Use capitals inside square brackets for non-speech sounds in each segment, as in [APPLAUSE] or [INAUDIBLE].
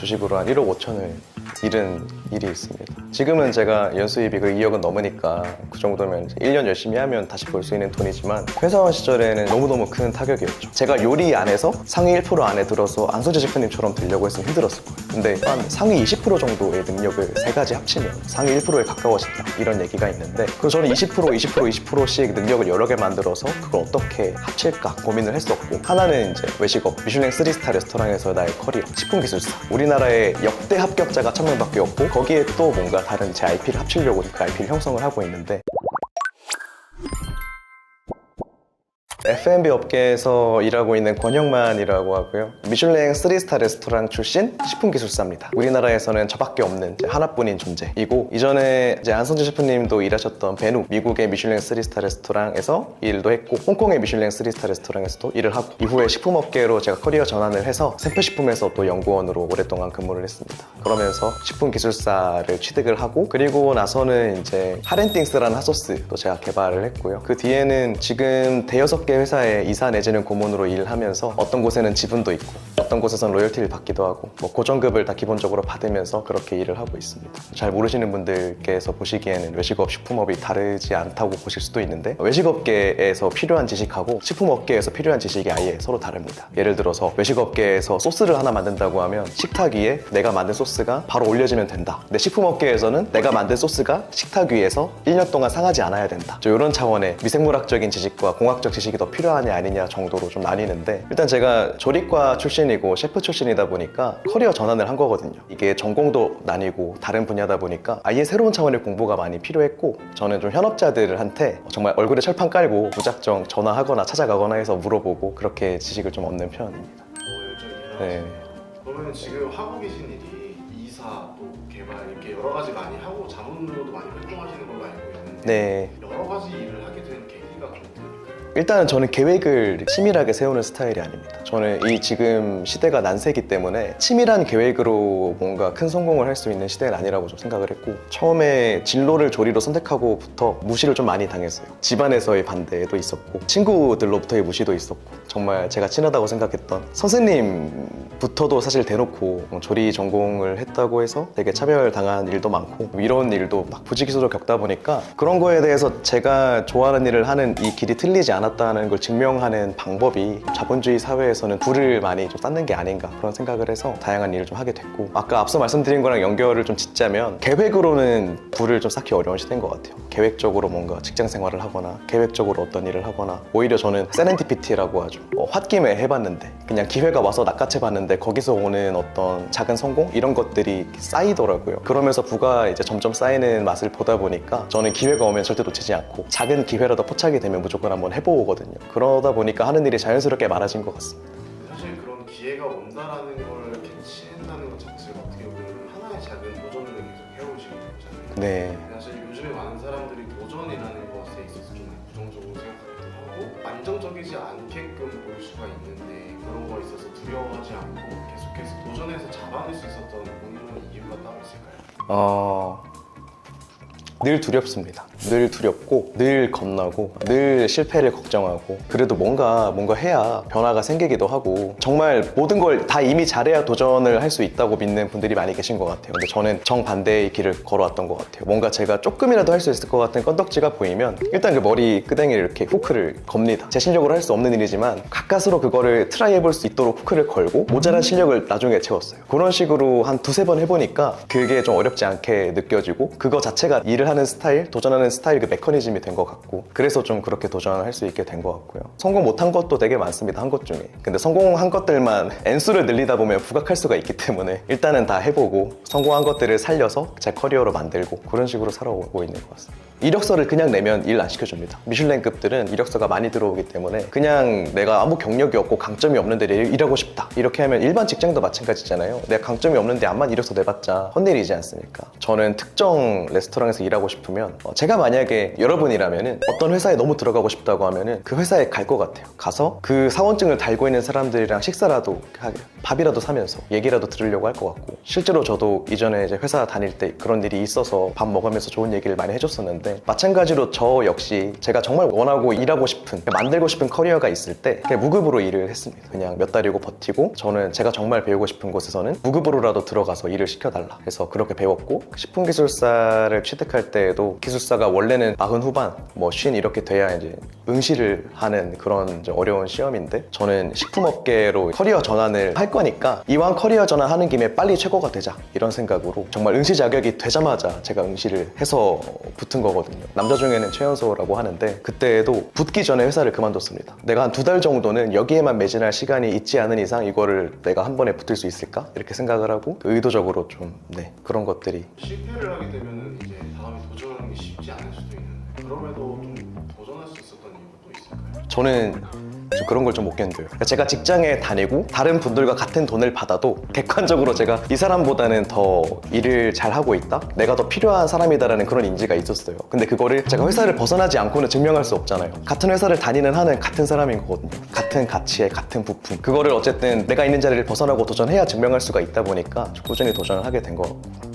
주식으로 한 1억 5천을 잃은 일이 있습니다. 지금은 제가 연수입이 그 2억은 넘으니까 그 정도면 이제 1년 열심히 하면 다시 벌 수 있는 돈이지만 회사원 시절에는 너무너무 큰 타격이었죠. 제가 요리 안에서 상위 1% 안에 들어서 안소재 셰프님처럼 되려고 했으면 힘들었을 거예요. 근데 한 상위 20% 정도의 능력을 세 가지 합치면 상위 1%에 가까워진다 이런 얘기가 있는데 그래서 저는 20% 20% 20%씩 능력을 여러 개 만들어서 그걸 어떻게 합칠까 고민을 했었고 하나는 이제 외식업 미슐랭 3스타 레스토랑에서 나의 커리어 식품 기술사 우리 나라의 역대 합격자가 천 명밖에 없고 거기에 또 뭔가 다른 제 IP를 합치려고 그 IP를 형성을 하고 있는데 F&B 업계에서 일하고 있는 권형만이라고 하고요. 미슐랭 3스타 레스토랑 출신 식품 기술사입니다. 우리나라에서는 저밖에 없는 하나뿐인 존재이고 이전에 이제 안성재 셰프님도 일하셨던 베누 미국의 미슐랭 3스타 레스토랑에서 일도 했고 홍콩의 미슐랭 3스타 레스토랑에서도 일을 하고 이후에 식품 업계로 제가 커리어 전환을 해서 샘플식품에서 또 연구원으로 오랫동안 근무를 했습니다. 그러면서 식품 기술사를 취득을 하고 그리고 나서는 이제 하렌띵스라는 핫소스도 제가 개발을 했고요. 그 뒤에는 지금 대여섯 개 회사에 이사 내지는 고문으로 일하면서 어떤 곳에는 지분도 있고 어떤 곳에서는 로열티를 받기도 하고 뭐 고정급을 다 기본적으로 받으면서 그렇게 일을 하고 있습니다. 잘 모르시는 분들께서 보시기에는 외식업, 식품업이 다르지 않다고 보실 수도 있는데 외식업계에서 필요한 지식하고 식품업계에서 필요한 지식이 아예 서로 다릅니다. 예를 들어서 외식업계에서 소스를 하나 만든다고 하면 식탁 위에 내가 만든 소스가 바로 올려지면 된다. 근데 식품업계에서는 내가 만든 소스가 식탁 위에서 1년 동안 상하지 않아야 된다. 이런 차원의 미생물학적인 지식과 공학적 지식이 더 필요하냐 아니냐 정도로 좀 나뉘는데 일단 제가 조리과 출신이고 셰프 출신이다 보니까 커리어 전환을 한 거거든요. 이게 전공도 나뉘고 다른 분야다 보니까 아예 새로운 차원의 공부가 많이 필요했고 저는 좀 현업자들한테 정말 얼굴에 철판 깔고 무작정 전화하거나 찾아가거나 해서 물어보고 그렇게 지식을 좀 얻는 편입니다. 어, 네. 그러면 지금 하고 계신 일이 이사 또 개발 이렇게 여러 가지 많이 하고 자문으로도 많이 활동하시는 걸로 알고 있는데 네. 여러 가지 일을 하게? 일단은 저는 계획을 치밀하게 세우는 스타일이 아닙니다. 저는 이 지금 시대가 난세기 때문에 치밀한 계획으로 뭔가 큰 성공을 할 수 있는 시대는 아니라고 좀 생각을 했고 처음에 진로를 조리로 선택하고부터 무시를 좀 많이 당했어요. 집안에서의 반대도 있었고 친구들로부터의 무시도 있었고 정말 제가 친하다고 생각했던 선생님부터도 사실 대놓고 뭐 조리 전공을 했다고 해서 되게 차별당한 일도 많고 뭐 이런 일도 막 부지기수로 겪다 보니까 그런 거에 대해서 제가 좋아하는 일을 하는 이 길이 틀리지 않 았다는 걸 증명하는 방법이 자본주의 사회에서는 불을 많이 좀 쌓는 게 아닌가 그런 생각을 해서 다양한 일을 좀 하게 됐고 아까 앞서 말씀드린 거랑 연결을 좀 짓자면 계획으로는 불을 좀 쌓기 어려운 시대인 것 같아요. 계획적으로 뭔가 직장 생활을 하거나 계획적으로 어떤 일을 하거나 오히려 저는 세렌디피티라고 하죠 뭐 홧김에 해봤는데 그냥 기회가 와서 낚아채 봤는데 거기서 오는 어떤 작은 성공? 이런 것들이 쌓이더라고요. 그러면서 부가 이제 점점 쌓이는 맛을 보다 보니까 저는 기회가 오면 절대 놓치지 않고 작은 기회라도 포착이 되면 무조건 한번 해보 거든요 그러다 보니까 하는 일이 자연스럽게 많아진 것 같습니다 사실 그런 기회가 온다라는 걸 캐치한다는 것 자체가 어떻게 보면 하나의 작은 도전을 계속 해오시는 거잖아요. 네 사실 요즘에 많은 사람들이 도전이라는 것에 있어서 좀 부정적으로 생각하기도 하고 안정적이지 않게끔 보일 수가 있는데 그런 거에 있어서 두려워하지 않고 계속해서 도전해서 잡아낼 수 있었던 본인의 이유가 따로 있을까요? 어... 늘 두렵습니다. 늘 두렵고, 늘 겁나고, 늘 실패를 걱정하고, 그래도 뭔가, 뭔가 해야 변화가 생기기도 하고, 정말 모든 걸 다 이미 잘해야 도전을 할 수 있다고 믿는 분들이 많이 계신 것 같아요. 근데 저는 정반대의 길을 걸어왔던 것 같아요. 뭔가 제가 조금이라도 할 수 있을 것 같은 건덕지가 보이면, 일단 그 머리 끄댕이를 이렇게 후크를 겁니다. 제 실력으로 할 수 없는 일이지만, 가까스로 그거를 트라이 해볼 수 있도록 후크를 걸고, 모자란 실력을 나중에 채웠어요. 그런 식으로 한 두세 번 해보니까, 그게 좀 어렵지 않게 느껴지고, 그거 자체가 일을 하는 스타일, 도전하는 스타일 그 메커니즘이 된 것 같고 그래서 좀 그렇게 도전을 할수 있게 된 것 같고요. 성공 못한 것도 되게 많습니다. 한 것 중에. 근데 성공한 것들만 [LAUGHS] N수를 늘리다 보면 부각할 수가 있기 때문에 일단은 다 해보고 성공한 것들을 살려서 제 커리어로 만들고 그런 식으로 살아오고 있는 것 같습니다. 이력서를 그냥 내면 일 안 시켜줍니다. 미슐랭급들은 이력서가 많이 들어오기 때문에 그냥 내가 아무 경력이 없고 강점이 없는데 일- 일하고 싶다 이렇게 하면 일반 직장도 마찬가지잖아요. 내가 강점이 없는데 암만 이력서 내봤자 헛일이지 않습니까? 저는 특정 레스토랑에서 일하고 싶으면 어, 제가 만약에 여러분이라면은 어떤 회사에 너무 들어가고 싶다고 하면은 그 회사에 갈 것 같아요. 가서 그 사원증을 달고 있는 사람들이랑 식사라도 하게 밥이라도 사면서 얘기라도 들으려고 할 것 같고 실제로 저도 이전에 이제 회사 다닐 때 그런 일이 있어서 밥 먹으면서 좋은 얘기를 많이 해줬었는데 있는데 마찬가지로 저 역시 제가 정말 원하고 일하고 싶은 만들고 싶은 커리어가 있을 때 그냥 무급으로 일을 했습니다. 그냥 몇 달이고 버티고 저는 제가 정말 배우고 싶은 곳에서는 무급으로라도 들어가서 일을 시켜달라. 그래서 그렇게 배웠고 식품 기술사를 취득할 때에도 기술사가 원래는 마흔 후반 뭐 쉰 이렇게 돼야 이제 응시를 하는 그런 어려운 시험인데 저는 식품업계로 커리어 전환을 할 거니까 이왕 커리어 전환하는 김에 빨리 최고가 되자 이런 생각으로 정말 응시 자격이 되자마자 제가 응시를 해서 붙은 거거든요. 남자 중에는 최연소라고 하는데 그때에도 붙기 전에 회사를 그만뒀습니다. 내가 한 두 달 정도는 여기에만 매진할 시간이 있지 않은 이상 이거를 내가 한 번에 붙을 수 있을까 이렇게 생각을 하고 의도적으로 좀 네, 그런 것들이 실패를 하게 되면 이제 다음에 도전하는 게 쉽지 않을 수도 있는데 그럼에도 좀 도전할 수 있었던 이유가 또 있을까요? 저는 좀 그런 걸 좀 못 견뎌요. 그러니까 제가 직장에 다니고 다른 분들과 같은 돈을 받아도 객관적으로 제가 이 사람보다는 더 일을 잘 하고 있다? 내가 더 필요한 사람이다라는 그런 인지가 있었어요. 근데 그거를 제가 회사를 벗어나지 않고는 증명할 수 없잖아요. 같은 회사를 다니는 한은 같은 사람인 거거든요. 같은 가치에 같은 부품. 그거를 어쨌든 내가 있는 자리를 벗어나고 도전해야 증명할 수가 있다 보니까 꾸준히 도전을 하게 된것 같습니다.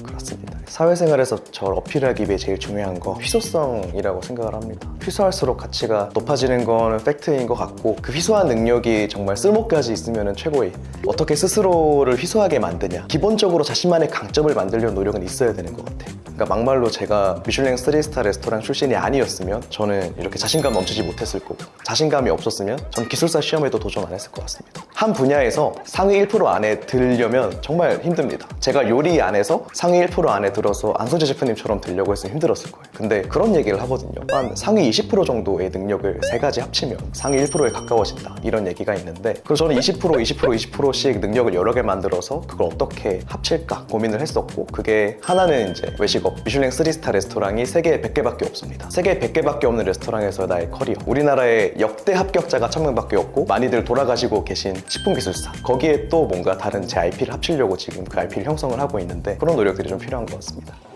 사회생활에서 저를 어필하기 위해 제일 중요한 거 희소성이라고 생각을 합니다. 희소할수록 가치가 높아지는 거는 팩트인 것 같고 그 희소한 능력이 정말 쓸모까지 있으면 최고의 어떻게 스스로를 희소하게 만드냐 기본적으로 자신만의 강점을 만들려는 노력은 있어야 되는 것 같아요. 그러니까 막말로 제가 미슐랭 3스타 레스토랑 출신이 아니었으면 저는 이렇게 자신감 넘치지 못했을 거고 자신감이 없었으면 전 기술사 시험에도 도전 안 했을 것 같습니다. 한 분야에서 상위 1% 안에 들려면 정말 힘듭니다. 제가 요리 안에서 상위 1% 안에 들어서 안소재 셰프님처럼 되려고 했으면 힘들었을 거예요. 근데 그런 얘기를 하거든요. 한 상위 20% 정도의 능력을 세 가지 합치면 상위 1%에 가까워진다. 이런 얘기가 있는데 그래서 저는 20% 20% 20%씩 능력을 여러 개 만들어서 그걸 어떻게 합칠까 고민을 했었고 그게 하나는 이제 외식업 미슐랭 3스타 레스토랑이 세계에 100개밖에 없습니다. 세계에 100개밖에 없는 레스토랑에서 나의 커리어 우리나라에 역대 합격자가 1000명밖에 없고 많이들 돌아가시고 계신 식품기술사 거기에 또 뭔가 다른 제 IP를 합치려고 지금 그 IP를 형성을 하고 있는데 그런 노력들이 좀 필요한 것 같습니다. 사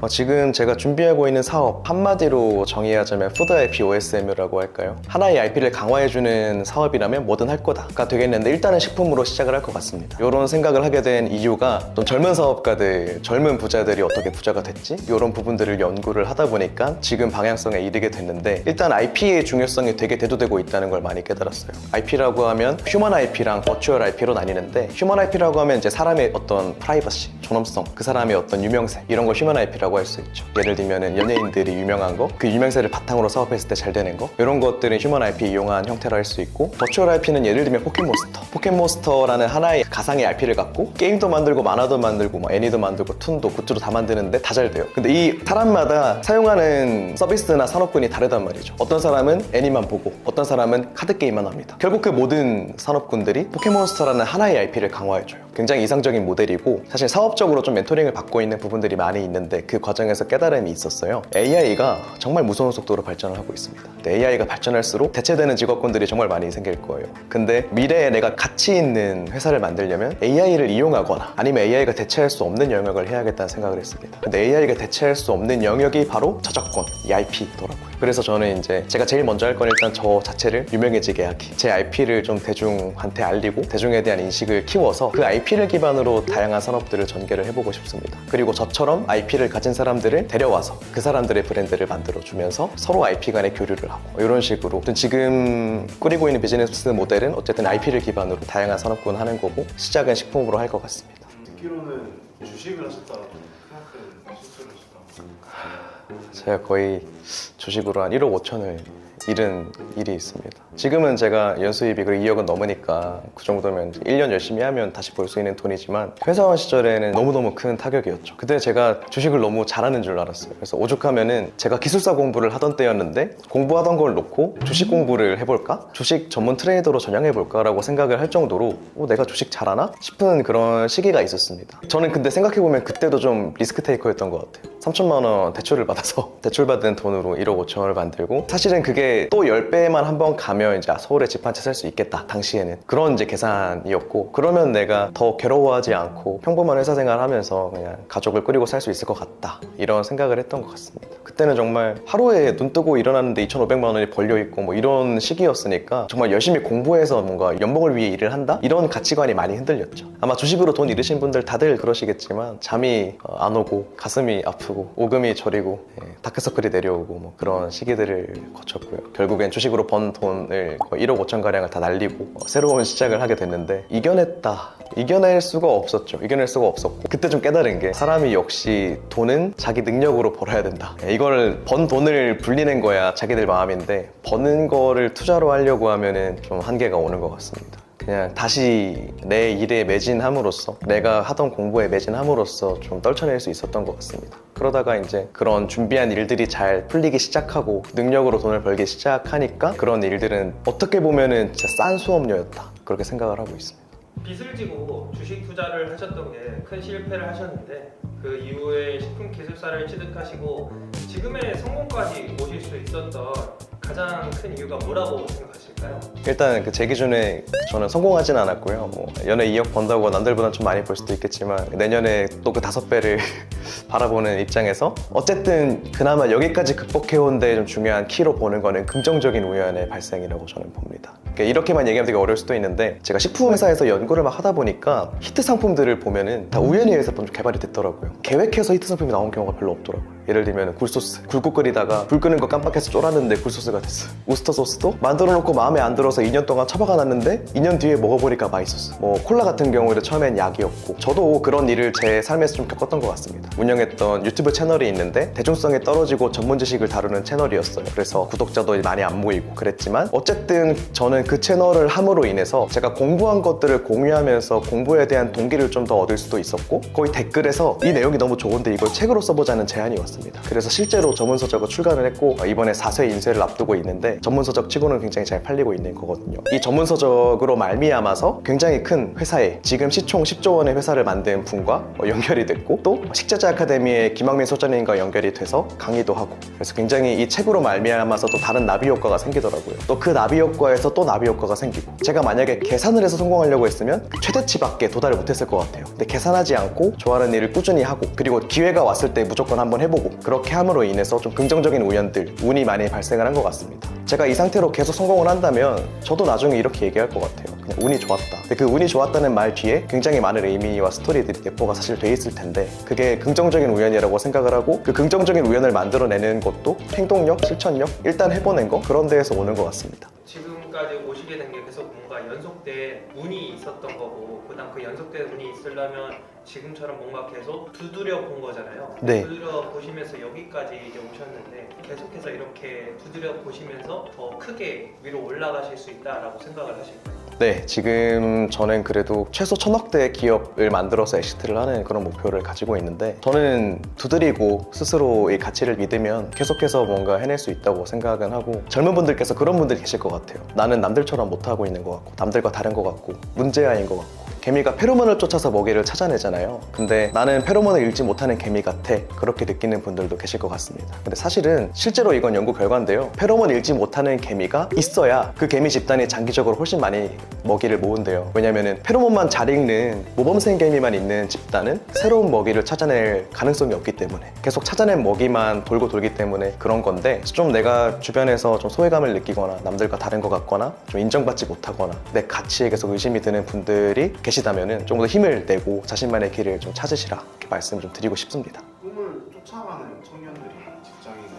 어, 지금 제가 준비하고 있는 사업 한마디로 정의하자면 푸드 IP OSM이라고 할까요? 하나의 IP를 강화해주는 사업이라면 뭐든 할 거다가 되겠는데 일단은 식품으로 시작을 할 것 같습니다. 이런 생각을 하게 된 이유가 좀 젊은 사업가들, 젊은 부자들이 어떻게 부자가 됐지? 이런 부분들을 연구를 하다 보니까 지금 방향성에 이르게 됐는데 일단 IP의 중요성이 되게 대두되고 있다는 걸 많이 깨달았어요. IP라고 하면 휴먼 IP랑 버추얼 IP로 나뉘는데 휴먼 IP라고 하면 이제 사람의 어떤 프라이버시, 존엄성, 그 사람의 어떤 유명세 이런 걸 휴먼 IP라고 할 수 있죠. 예를 들면은 연예인들이 유명한 거, 그 유명세를 바탕으로 사업했을 때 잘 되는 거 이런 것들은 휴먼 IP 이용한 형태로 할 수 있고 버추얼 IP는 예를 들면 포켓몬스터, 포켓몬스터라는 하나의 가상의 IP를 갖고 게임도 만들고 만화도 만들고 뭐 애니도 만들고 툰도 굿즈도 다 만드는데 다 잘 돼요. 근데 이 사람마다 사용하는 서비스나 산업군이 다르단 말이죠. 어떤 사람은 애니만 보고 어떤 사람은 카드 게임만 합니다. 결국 그 모든 산업군들이 포켓몬스터라는 하나의 IP를 강화해줘요. 굉장히 이상적인 모델이고 사실 사업적으로 좀 멘토링을 받고 있는 부분들이 많이 있는데 그 과정에서 깨달음이 있었어요. AI가 정말 무서운 속도로 발전을 하고 있습니다. AI가 발전할수록 대체되는 직업군들이 정말 많이 생길 거예요. 근데 미래에 내가 가치 있는 회사를 만들려면 AI를 이용하거나 아니면 AI가 대체할 수 없는 영역을 해야겠다는 생각을 했습니다. 근데 AI가 대체할 수 없는 영역이 바로 저작권, 이 IP더라고요. 그래서 저는 이제 제가 제일 먼저 할 건 일단 저 자체를 유명해지게 하기. 제 IP를 좀 대중한테 알리고 대중에 대한 인식을 키워서 그 IP를 기반으로 다양한 산업들을 전개를 해보고 싶습니다. 그리고 저처럼 IP를 가진 사람들을 데려와서 그 사람들의 브랜드를 만들어주면서 서로 IP 간의 교류를 하고 이런 식으로 지금 꾸리고 있는 비즈니스 모델은 어쨌든 IP를 기반으로 다양한 산업군 하는 거고 시작은 식품으로 할 것 같습니다. 듣기로는 주식을 좀 크나큰 수술을 하셨다고 제가 거의 주식으로 한 1억 5천을 잃은 일이 있습니다. 지금은 제가 연수입이 그 2억은 넘으니까 그 정도면 이제 1년 열심히 하면 다시 벌 수 있는 돈이지만 회사원 시절에는 너무너무 큰 타격이었죠. 그때 제가 주식을 너무 잘하는 줄 알았어요. 그래서 오죽하면은 제가 기술사 공부를 하던 때였는데 공부하던 걸 놓고 주식 공부를 해볼까? 주식 전문 트레이더로 전향해볼까라고 생각을 할 정도로 어, 내가 주식 잘하나? 싶은 그런 시기가 있었습니다. 저는 근데 생각해보면 그때도 좀 리스크 테이커였던 것 같아요. 3천만 원 대출을 받아서 [LAUGHS] 대출받은 돈으로 1억 5천 원을 만들고 사실은 그게 또 10배만 한번 가면 이제 서울에 집 한 채 살 수 있겠다 당시에는. 그런 이제 계산이었고 그러면 내가 더 괴로워하지 않고 평범한 회사 생활하면서 그냥 가족을 꾸리고 살 수 있을 것 같다 이런 생각을 했던 것 같습니다. 그때는 정말 하루에 눈 뜨고 일어났는데 2,500만 원이 벌려 있고 뭐 이런 시기였으니까 정말 열심히 공부해서 뭔가 연봉을 위해 일을 한다? 이런 가치관이 많이 흔들렸죠. 아마 주식으로 돈 잃으신 분들 다들 그러시겠지만 잠이 어, 안 오고 가슴이 아프고 오금이 저리고 예, 다크서클이 내려오고 뭐 그런 시기들을 거쳤고요. 결국엔 주식으로 번 돈을 거의 1억 5천 가량을 다 날리고 어, 새로운 시작을 하게 됐는데 이겨냈다. 이겨낼 수가 없었죠. 이겨낼 수가 없었고 그때 좀 깨달은 게 사람이 역시 돈은 자기 능력으로 벌어야 된다. 예, 이걸 번 돈을 불리는 거야 자기들 마음인데 버는 거를 투자로 하려고 하면은 좀 한계가 오는 것 같습니다 그냥 다시 내 일에 매진함으로써 내가 하던 공부에 매진함으로써 좀 떨쳐낼 수 있었던 것 같습니다. 그러다가 이제 그런 준비한 일들이 잘 풀리기 시작하고 능력으로 돈을 벌기 시작하니까 그런 일들은 어떻게 보면은 진짜 싼 수업료였다 그렇게 생각을 하고 있습니다. 빚을 지고 주식 투자를 하셨던 게 큰 실패를 하셨는데 그 이후에 식품 기술사를 취득하시고 지금의 성공까지 오실 수 있었던 가장 큰 이유가 뭐라고 생각하 실까요? 일단 그 제 기준에 저는 성공하진 않았고요. 뭐 연애 2억 번다고 남들보다 좀 많이 벌 수도 있겠지만 내년에 또 그 다섯 배를 [LAUGHS] 바라보는 입장에서 어쨌든 그나마 여기까지 극복해온 데좀 중요한 키로 보는 거는 긍정적인 우연의 발생이라고 저는 봅니다. 그러니까 이렇게만 얘기하면 되게 어려울 수도 있는데 제가 식품 회사에서 연구를 막 하다 보니까 히트 상품들을 보면은 다 우연에 의해서 좀 개발이 됐더라고요. 계획해서 히트 상품이 나온 경우가 별로 없더라고요. 예를 들면 굴소스. 굴국 끓이다가 불 끄는 거 깜빡해서 쫄았는데 굴소스가 됐어. 우스터 소스도 만들어 놓고 마음에 안 들어서 2년 동안 처박아 놨는데 2년 뒤에 먹어보니까 맛있었어. 뭐 콜라 같은 경우에도 처음엔 약이었고 저도 그런 일을 제 삶에서 좀 겪었던 것 같습니다. 운영했던 유튜브 채널이 있는데 대중성이 떨어지고 전문 지식을 다루는 채널이었어요. 그래서 구독자도 많이 안 모이고 그랬지만 어쨌든 저는 그 채널을 함으로 인해서 제가 공부한 것들을 공유하면서 공부에 대한 동기를 좀 더 얻을 수도 있었고 거의 댓글에서 이 내용이 너무 좋은데 이걸 책으로 써보자는 제안이 왔 습니다. 그래서 실제로 전문서적을 출간을 했고 어, 이번에 4세 인쇄를 앞두고 있는데 전문서적 치고는 굉장히 잘 팔리고 있는 거거든요. 이 전문서적으로 말미암아서 굉장히 큰 회사에 지금 시총 10조 원의 회사를 만든 분과 어, 연결이 됐고 또 식자재 아카데미의 김학민 소장님과 연결이 돼서 강의도 하고 그래서 굉장히 이 책으로 말미암아서 또 다른 나비 효과가 생기더라고요. 또 그 나비 효과에서 또 나비 효과가 생기고 제가 만약에 계산을 해서 성공하려고 했으면 그 최대치밖에 도달을 못했을 것 같아요. 근데 계산하지 않고 좋아하는 일을 꾸준히 하고 그리고 기회가 왔을 때 무조건 한번 해보고 그렇게 함으로 인해서 좀 긍정적인 우연들 운이 많이 발생을 한 것 같습니다. 제가 이 상태로 계속 성공을 한다면 저도 나중에 이렇게 얘기할 것 같아요. 그냥 운이 좋았다. 근데 그 운이 좋았다는 말 뒤에 굉장히 많은 의미와 스토리들이 내포가 사실 돼 있을 텐데 그게 긍정적인 우연이라고 생각을 하고 그 긍정적인 우연을 만들어내는 것도 행동력, 실천력 일단 해보는 거 그런 데에서 오는 것 같습니다. 지금까지 오시게 된 게 계속 뭔가 연속된 운이 있었던 거고 그다음 그 연속된 운이 있으려면 지금처럼 뭔가 계속 두드려 본 거잖아요. 네. 두드려 보시면서 여기까지 이제 오셨는데 계속해서 이렇게 두드려 보시면서 더 크게 위로 올라가실 수 있다라고 생각을 하실까요? 네, 지금 저는 그래도 최소 천억대 기업을 만들어서 엑시트를 하는 그런 목표를 가지고 있는데 저는 두드리고 스스로의 가치를 믿으면 계속해서 뭔가 해낼 수 있다고 생각은 하고 젊은 분들께서 그런 분들이 계실 것 같아요. 나는 남들처럼 못하고 있는 것 같고 남들과 다른 것 같고 문제아인 것 같고 개미가 페로몬을 쫓아서 먹이를 찾아내잖아요. 근데 나는 페로몬을 읽지 못하는 개미 같아. 그렇게 느끼는 분들도 계실 것 같습니다. 근데 사실은 실제로 이건 연구 결과인데요. 페로몬 읽지 못하는 개미가 있어야 그 개미 집단이 장기적으로 훨씬 많이 먹이를 모은대요. 왜냐면은 페로몬만 잘 읽는 모범생 개미만 있는 집단은 새로운 먹이를 찾아낼 가능성이 없기 때문에 계속 찾아낸 먹이만 돌고 돌기 때문에 그런 건데 좀 내가 주변에서 좀 소외감을 느끼거나 남들과 다른 것 같거나 좀 인정받지 못하거나 내 가치에 계속 의심이 드는 분들이 계시다면은 좀 더 힘을 내고 자신만의 길을 좀 찾으시라 이렇게 말씀을 좀 드리고 싶습니다. 꿈을 쫓아가는 청년들이 직장인들에게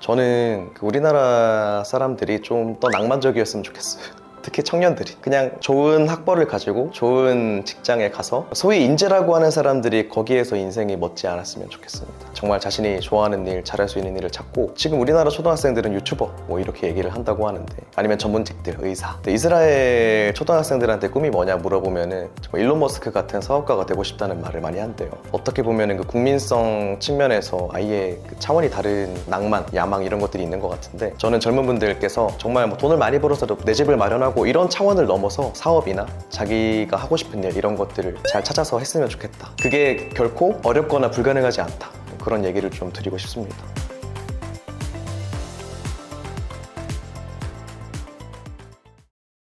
저는 그 우리나라 사람들이 좀 더 낭만적이었으면 좋겠어요. [LAUGHS] 특히 청년들이 그냥 좋은 학벌을 가지고 좋은 직장에 가서 소위 인재라고 하는 사람들이 거기에서 인생이 멋지 않았으면 좋겠습니다. 정말 자신이 좋아하는 일, 잘할 수 있는 일을 찾고 지금 우리나라 초등학생들은 유튜버 뭐 이렇게 얘기를 한다고 하는데 아니면 전문직들, 의사. 이스라엘 초등학생들한테 꿈이 뭐냐 물어보면은 일론 머스크 같은 사업가가 되고 싶다는 말을 많이 한대요. 어떻게 보면은 그 국민성 측면에서 아예 그 차원이 다른 낭만, 야망 이런 것들이 있는 것 같은데 저는 젊은 분들께서 정말 뭐 돈을 많이 벌어서도 내 집을 마련하고 이런 차원을 넘어서 사업이나 자기가 하고 싶은 일 이런 것들을 잘 찾아서 했으면 좋겠다. 그게 결코 어렵거나 불가능하지 않다. 그런 얘기를 좀 드리고 싶습니다.